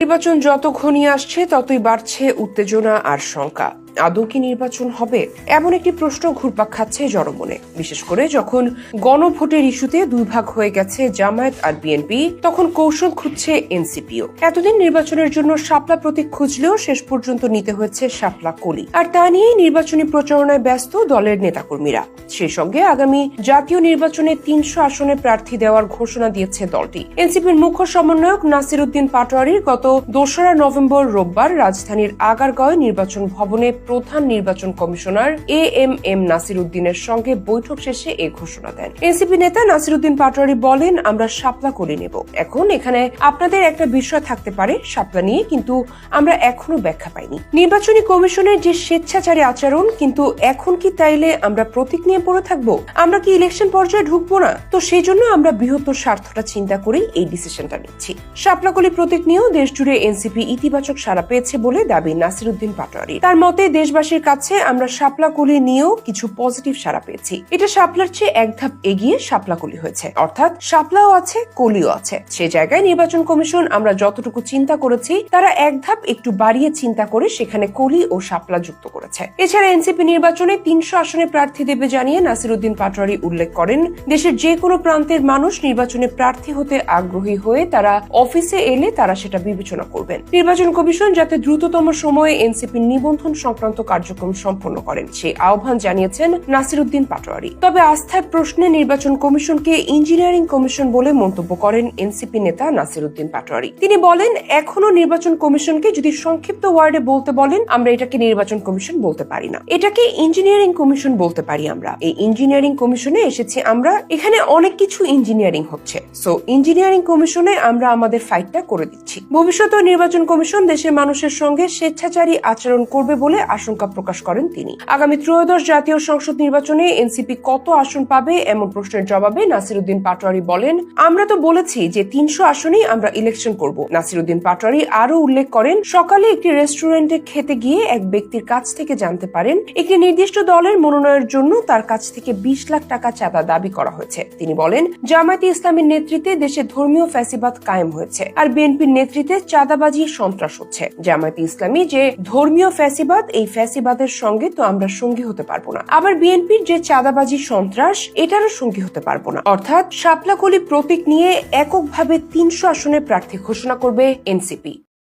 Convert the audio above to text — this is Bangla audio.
নির্বাচন যত ঘনিয়ে আসছে ততই বাড়ছে উত্তেজনা আর শঙ্কা। আদৌ কি নির্বাচন হবে? এমন একটি প্রশ্ন ঘুরপাক খাচ্ছে জনমনে। বিশেষ করে যখন গণভোটের ইস্যুতে দুই ভাগ হয়ে গেছে জামায়াত আর বিএনপি, তখন কৌশল খুঁজছে এনসিপিও। এতদিন নির্বাচনের জন্য শাপলা প্রতীক খুঁজলেও শেষ পর্যন্ত নিতে হয়েছে শাপলা কলি। আর তা নিয়েই নির্বাচনী প্রচারণায় ব্যস্ত দলের নেতাকর্মীরা। সেই সঙ্গে আগামী জাতীয় নির্বাচনে তিনশো আসনে প্রার্থী দেওয়ার ঘোষণা দিয়েছে দলটি। এনসিপির মুখ্য সমন্বয়ক নাসির উদ্দিন পাটোয়ারির গত দোসরা নভেম্বর রোববার রাজধানীর আগারগাঁও নির্বাচন ভবনে প্রধান নির্বাচন commissioner A M M Nasir উদ্দিনের সঙ্গে বৈঠক শেষে এ ঘোষণা দেন। এনসিপি নেতা নাসির উদ্দিন পাটোয়ারি বলেন, আমরা শাপলা করে নেব। এখন এখানে আপনাদের একটা বিষয় থাকতে পারে, শাপলা নিয়ে, কিন্তু আমরা এখনও ব্যাখ্যা পাইনি। নির্বাচনী কমিশনের যে স্বেচ্ছাচারী আচরণ, কিন্তু এখন কি তাইলে আমরা প্রতীক নিয়ে পড়ে থাকব? আমরা কি ইলেকশন পর্যায়ে ঢুকবো না? তো সেই জন্য আমরা বৃহত্তর স্বার্থটা চিন্তা করেই এই ডিসিশনটা নিচ্ছি। শাপলাকলি প্রতীক নিয়েও দেশ জুড়ে এনসিপি ইতিবাচক সাড়া পেয়েছে বলে দাবি নাসির উদ্দিন পাটোয়ারি। তার মতে দেশবাসীর কাছে আমরা শাপলাকলি নিয়েও কিছু পজিটিভ সাড়া পেয়েছি। এটা শাপলার চেয়ে এক ধাপ এগিয়ে শাপলাকলি হয়েছে। অর্থাৎ শাপলাও আছে, কলিও আছে। সে জায়গায় নির্বাচন কমিশন আমরা যতটুকু চিন্তা করেছি, তারা এক ধাপ একটু বাড়িয়ে চিন্তা করে সেখানে কলি ও শাপলা যুক্ত করেছে। এছাড়া এনসিপি নির্বাচনে তিনশো আসনে প্রার্থী দেবে জানিয়ে নাসির উদ্দিন পাটোয়ারি উল্লেখ করেন, দেশের যে কোনো প্রান্তের মানুষ নির্বাচনে প্রার্থী হতে আগ্রহী হয়ে তারা অফিসে এলে তারা সেটা বিবেচনা করবেন। নির্বাচন কমিশন যাতে দ্রুততম সময়ে এনসিপি নিবন্ধন সংক্রান্ত কার্যক্রম সম্পন্ন করেন। সেই আহ্বান জানিয়েছেন নাসির উদ্দিন পাটোয়ারি। তবে আস্থার প্রশ্নে নির্বাচন কমিশনকে ইঞ্জিনিয়ারিং কমিশন বলে মন্তব্য করেন এনসিপি নেতা নাসির উদ্দিন পাটোয়ারি। তিনি বলেন, এখনও নির্বাচন কমিশনকে যদি সংক্ষিপ্ত ওয়ার্ডে বলতে বলেন, আমরা এটাকে নির্বাচন কমিশন বলতে পারি না। এটাকে ইঞ্জিনিয়ারিং কমিশন বলতে পারি আমরা। এই ইঞ্জিনিয়ারিং কমিশনে এসেছি আমরা। এখানে অনেক কিছু ইঞ্জিনিয়ারিং হচ্ছে। সো, ইঞ্জিনিয়ারিং কমিশনে আমরা আমাদের ফাইটটা করে দিচ্ছি। ভবিষ্যতে নির্বাচন কমিশন দেশের মানুষের সঙ্গে স্বেচ্ছাচারী আচরণ করবে বলে আশঙ্কা প্রকাশ করেন তিনি। আগামী ত্রয়োদশ জাতীয় সংসদ নির্বাচনে এনসিপি কত আসন পাবে এমন প্রশ্নের জবাবে নাসিরুদ্দিন পাটোয়ারি বলেন, আমরা তো বলেছি যে তিনশো আসনেই আমরা ইলেকশন করব। নাসিরুদ্দিন পাটোয়ারি আরও উল্লেখ করেন, সকালে একটি রেস্টুরেন্টে খেতে গিয়ে এক ব্যক্তির কাছ থেকে জানতে পারেন, একটি নির্দিষ্ট দলের মনোনয়নের জন্য তার কাছ থেকে বিশ লাখ টাকা চাঁদা দাবি করা হয়েছে। তিনি বলেন, জামায়াতে ইসলামের নেতৃত্বে দেশে ধর্মীয় ফ্যাসিবাদ কায়েম হয়েছে আর বিএনপির নেতৃত্বে চাঁদাবাজি সন্ত্রাস হচ্ছে। জামায়াতে ইসলামী যে ধর্মীয় ফ্যাসিবাদ এই ফ্যাসিবাদের সঙ্গে তো আমরা সঙ্গী হতে পারব না। আবার বিএনপির যে চাঁদাবাজি সন্ত্রাস, এটারও সঙ্গী হতে পারব না। অর্থাৎ শাপলাকলি প্রতীক নিয়ে এককভাবে তিনশো আসনে প্রার্থী ঘোষণা করবে এনসিপি।